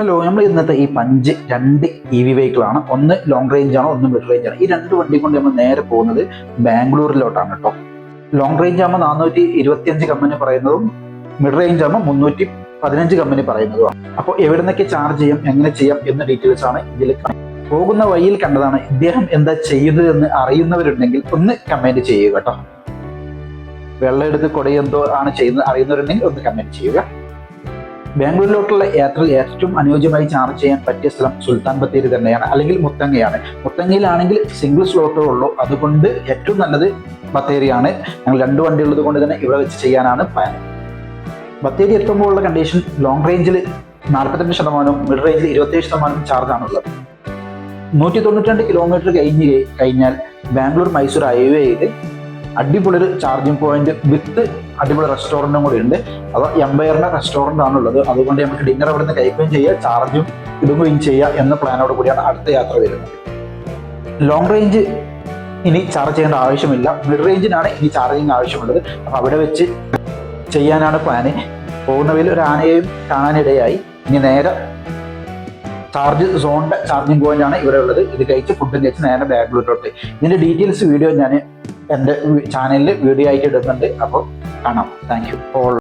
Hello നമ്മൾ ഇന്നത്തെ ഈ പഞ്ച് രണ്ട് ഇ വി വെഹിക്കിളാണ് ഒന്ന് ലോങ് റേഞ്ച് ആണ് ഒന്ന് മിഡ് റേഞ്ച് ആണ്. ഈ രണ്ട് വണ്ടി കൊണ്ട് നമ്മൾ നേരെ പോകുന്നത് ബാംഗ്ലൂരിലോട്ടാണ് കേട്ടോ. ലോങ് റേഞ്ച് ആകുമ്പോൾ നാനൂറ്റി ഇരുപത്തിയഞ്ച് കമ്പനി പറയുന്നതും മിഡ് റേഞ്ച് ആകുമ്പോൾ മുന്നൂറ്റി പതിനഞ്ച് കമ്പനി പറയുന്നതുമാണ്. അപ്പോൾ എവിടെ നിന്നൊക്കെ ചാർജ് ചെയ്യാം എങ്ങനെ ചെയ്യാം എന്ന ഡീറ്റെയിൽസ് ആണ് ഇതിൽ. പോകുന്ന വഴിയിൽ കണ്ടതാണ് ഇദ്ദേഹം എന്താ ചെയ്യുന്നത് എന്ന് അറിയുന്നവരുണ്ടെങ്കിൽ ഒന്ന് കമന്റ് ചെയ്യുക കേട്ടോ. വെള്ളം എടുത്ത് കൊടയെന്തോ ആണ് ചെയ്യുന്നത് അറിയുന്നവരുണ്ടെങ്കിൽ ഒന്ന് കമന്റ് ചെയ്യുക. ബാംഗ്ലൂരിലോട്ടുള്ള യാത്രയിൽ ഏറ്റവും അനുയോജ്യമായി ചാർജ് ചെയ്യാൻ പറ്റിയ സ്ഥലം സുൽത്താൻ ബത്തേരി തന്നെയാണ്. അല്ലെങ്കിൽ മുത്തങ്ങയാണ്. മുത്തങ്ങയിലാണെങ്കിൽ സിംഗിൾ സ്ലോട്ടേ ഉള്ളൂ. അതുകൊണ്ട് ഏറ്റവും നല്ലത് ബത്തേരിയാണ്. ഞങ്ങൾ രണ്ട് വണ്ടി ഉള്ളത് കൊണ്ട് തന്നെ ഇവിടെ വെച്ച് ചെയ്യാനാണ് പ്ലാൻ ബത്തേരി എത്തുമ്പോഴുള്ള കണ്ടീഷൻ ലോങ് റേഞ്ചിൽ നാൽപ്പത്തിരണ്ട് ശതമാനവും മിഡ് റേഞ്ചിൽ ഇരുപത്തേഴ് ശതമാനം ചാർജാണുള്ളത് നൂറ്റി തൊണ്ണൂറ്റി രണ്ട് കിലോമീറ്റർ കഴിഞ്ഞ് കഴിഞ്ഞാൽ ബാംഗ്ലൂർ മൈസൂർ ഹൈവേയിൽ അടിപൊളി ഒരു ചാർജിങ് പോയിന്റ് വിത്ത് അടിപൊളി റെസ്റ്റോറന്റും കൂടി ഉണ്ട് അത് എംപയറിന്റെ റെസ്റ്റോറന്റ് ആണുള്ളത്. അതുകൊണ്ട് നമുക്ക് ഡിന്നർ അവിടെ നിന്ന് കഴിക്കുകയും ചെയ്യുക ചാർജും ഇടുകയും ചെയ്യുക എന്ന പ്ലാനോട് കൂടിയാണ് അടുത്ത യാത്ര വരുന്നത്. ലോങ് റേഞ്ച് ഇനി ചാർജ് ചെയ്യേണ്ട ആവശ്യമില്ല. മിഡ് റേഞ്ചിനാണ് ഇനി ചാർജിങ് ആവശ്യമുള്ളത്. അപ്പം അവിടെ വെച്ച് ചെയ്യാനാണ് പ്ലാന് പോകുന്നവയിൽ ഒരു ആനയെയും കാണാനിടയായി ഇനി നേരെ ചാർജ് സോണിന്റെ ചാർജിങ് പോയിന്റ് ആണ് ഇവിടെ ഉള്ളത്. ഇത് കഴിച്ച് ഫുഡും കഴിച്ച് നേരെ ബാംഗ്ലൂരിലോട്ട്. ഇതിന്റെ ഡീറ്റെയിൽസ് വീഡിയോ ഞാൻ എന്റെ ചാനലിൽ വീഡിയോ ആയിട്ട് ഇടുന്നുണ്ട്. അപ്പോൾ കാണാം. Thank you all